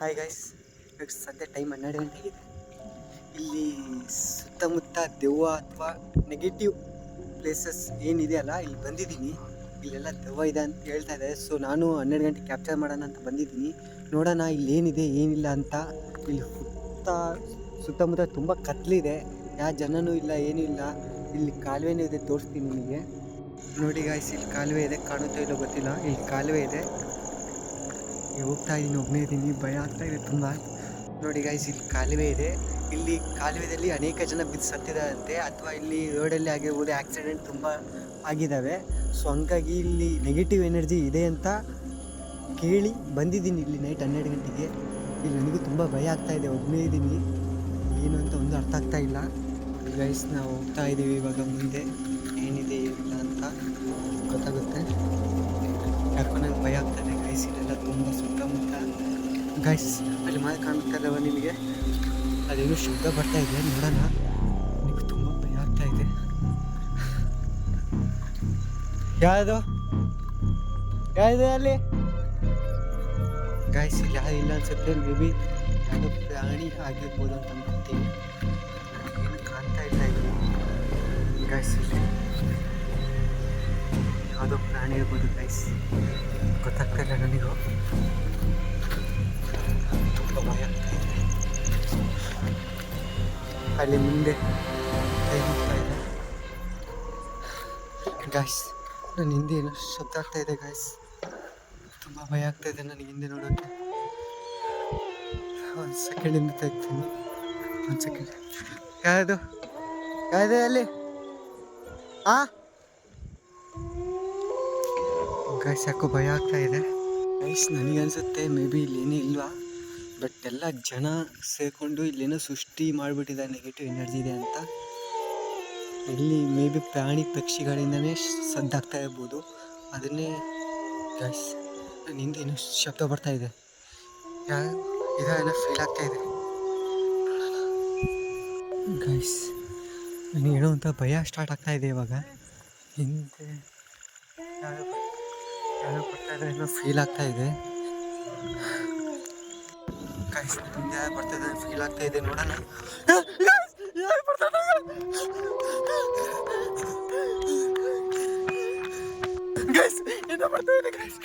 Hi guys ಸದ್ಯ time ಹನ್ನೆರಡು ಗಂಟೆ ಆಗಿದೆ ಇಲ್ಲಿ ಸುತ್ತಮುತ್ತ ದೆವ್ವ ಅಥವಾ ನೆಗೆಟಿವ್ ಪ್ಲೇಸಸ್ ಏನಿದೆಯಲ್ಲ ಇಲ್ಲಿ ಬಂದಿದ್ದೀನಿ. ಇಲ್ಲೆಲ್ಲ ದೆವ್ವ ಇದೆ ಅಂತ ಹೇಳ್ತಾ ಇದೆ ಸೊ ನಾನು ಹನ್ನೆರಡು ಗಂಟೆ ಕ್ಯಾಪ್ಚರ್ ಮಾಡೋಣ ಅಂತ ಬಂದಿದ್ದೀನಿ. ನೋಡೋಣ ಇಲ್ಲಿ ಏನಿದೆ, ಏನಿಲ್ಲ ಅಂತ. ಇಲ್ಲಿ ಸುತ್ತ, ಸುತ್ತಮುತ್ತ ತುಂಬ ಕತ್ಲಿದೆ ಯಾವ ಜನನೂ ಇಲ್ಲ, ಏನೂ ಇಲ್ಲ. ಇಲ್ಲಿ ಕಾಲುವೆನೂ ಇದೆ, ತೋರಿಸ್ತೀನಿ ನಿಮಗೆ. ನೋಡಿ ಗಾಯ್ಸ್ ಇಲ್ಲಿ ಕಾಲುವೆ ಇದೆ, ಕಾಣುತ್ತೋ ಇಲ್ಲೋ ಗೊತ್ತಿಲ್ಲ. ಇಲ್ಲಿ ಕಾಲುವೆ ಇದೆ. ಹೋಗ್ತಾ ಇದ್ದೀನಿ ಒಬ್ಬನೇ ಇದ್ದೀನಿ ಭಯ ಆಗ್ತಾ ಇದೆ ತುಂಬ. ನೋಡಿ ಗಾಯ್ಸ್ ಇಲ್ಲಿ ಕಾಲುವೆ ಇದೆ. ಇಲ್ಲಿ ಕಾಲುವೆದಲ್ಲಿ ಅನೇಕ ಜನ ಬಿದ್ದು ಸತ್ತಿದ್ದಾರಂತೆ. ಅಥವಾ ಇಲ್ಲಿ ರೋಡಲ್ಲಿ ಆಗಿರ್ಬೋದು ಆಕ್ಸಿಡೆಂಟ್ ತುಂಬ ಆಗಿದ್ದಾವೆ. ಸೊ ಹಂಗಾಗಿ ಇಲ್ಲಿ ನೆಗೆಟಿವ್ ಎನರ್ಜಿ ಇದೆ ಅಂತ ಕೇಳಿ ಬಂದಿದ್ದೀನಿ ಇಲ್ಲಿ ನೈಟ್ ಹನ್ನೆರಡು ಗಂಟೆಗೆ. ಇಲ್ಲಿ ನನಗೂ ತುಂಬ ಭಯ ಆಗ್ತಾ ಇದೆ ಒಬ್ಬನೇ ಇದ್ದೀನಿ. ಏನು ಅಂತ ಒಂದು ಅರ್ಥ ಆಗ್ತಾ ಇಲ್ಲ. ಗೈಸ್ ನಾವು ಹೋಗ್ತಾ ಇದ್ದೀವಿ ಇವಾಗ ಮುಂದೆ. ಏನಿದೆ ಏನಿಲ್ಲ ಅಂತ ಗೊತ್ತಾಗುತ್ತೆ. ಗೈಸ್ ಇಲ್ಲೆಲ್ಲ ತುಂಬ ಸುತ್ತಮುತ್ತ ಗೈಸ್ ಅಲ್ಲಿ ಮಳೆ ಕಾಣ್ತಾ ಇಲ್ಲವ ನಿಮಗೆ? ಅದೇನೋ ಶಬ್ದ ಬರ್ತಾ ಇದೆ, ನೋಡೋಣ. ನಿಮ್ಗೆ ತುಂಬ ಭಯ ಆಗ್ತಾ ಇದೆ. ಯಾವುದು ಯಾವುದು ಅಲ್ಲಿ? ಗೈಸ್ ಇಲ್ಲಿ ಯಾರು ಇಲ್ಲ ಅನ್ಸುತ್ತೆ ಮೇ ಬಿ ಯಾವುದೋ ಪ್ರಾಣಿ ಆಗಿರ್ಬೋದು ಅಂತ ಅನ್ಕೊತೀನಿ ಏನು ಕಾಣ್ತಾ ಇಲ್ಲ ಇಲ್ಲಿ ಗೈಸ್ ಇಲ್ಲಿ ಯಾವುದೋ ಪ್ರಾಣಿ ಇರ್ಬೋದು ಗೈಸ್ ಅಲ್ಲಿ ಇದೆ ಗಾಯ್ಸ್ ನನ್ನ ಹಿಂದೆ ಏನೋ ಶಬ್ದ ಆಗ್ತಾ ಇದೆ ಗಾಯ್ಸ್ ತುಂಬ ಭಯ ಆಗ್ತಾ ಇದೆ ನನಗೆ ಹಿಂದೆ ನೋಡೋಕ್ಕೆ ಒಂದು ಸೆಕೆಂಡ್ ಹಿಂದೆ ತೆಗ್ತೀನಿ. ಒಂದು ಸೆಕೆಂಡ್ ಯಾವುದು ಯಾವುದೇ ಅಲ್ಲಿ? ಆ? ಗಾಯ್ಸ್ ಯಾಕೋ ಭಯ ಆಗ್ತಾ ಇದೆ. ಗೈಸ್ ನನಗನ್ಸುತ್ತೆ ಮೇ ಬಿ ಇಲ್ಲೇನೂ ಇಲ್ವಾ? ಬಟ್ ಎಲ್ಲ ಜನ ಸೇರಿಕೊಂಡು ಇಲ್ಲೇನೋ ಸೃಷ್ಟಿ ಮಾಡಿಬಿಟ್ಟಿದ್ದಾರೆ ನೆಗೆಟಿವ್ ಎನರ್ಜಿ ಇದೆ ಅಂತ. ಇಲ್ಲಿ ಮೇ ಬಿ ಪ್ರಾಣಿ ಪಕ್ಷಿಗಳಿಂದನೇ ಸದ್ದಾಗ್ತಾ ಇರ್ಬೋದು. ಅದನ್ನೇ ಗೈಸ್ ನನ್ನ ಹಿಂದೆ ಏನೋ ಶಬ್ದ ಬರ್ತಾ ಇದೆ. ಯಾ ಏನೋ ಫೀಲ್ ಆಗ್ತಾ ಇದೆ. ಗೈಸ್ ನನಗೆ ಹೇಳುವಂಥ ಭಯ ಸ್ಟಾರ್ಟ್ ಆಗ್ತಾ ಇದೆ ಇವಾಗ. ಹಿಂದೆ ಯಾರೋ ಯಾರೋ ಬರ್ತಾ ಇದ್ದಾರೆ ಏನೋ ಫೀಲ್ ಆಗ್ತಾ ಇದೆ. ಗೈಸ್ ಹಿಂದೆ ಯಾರು ಬರ್ತಾ ಇದ್ದಾರೆ ಫೀಲ್ ಆಗ್ತಾ ಇದೆ ನೋಡೋಣ ಯಾರು ಬರ್ತಾ ಗೈಸ್ ಏನೋ ಬರ್ತಾ ಇದೆ ಗೈಸ್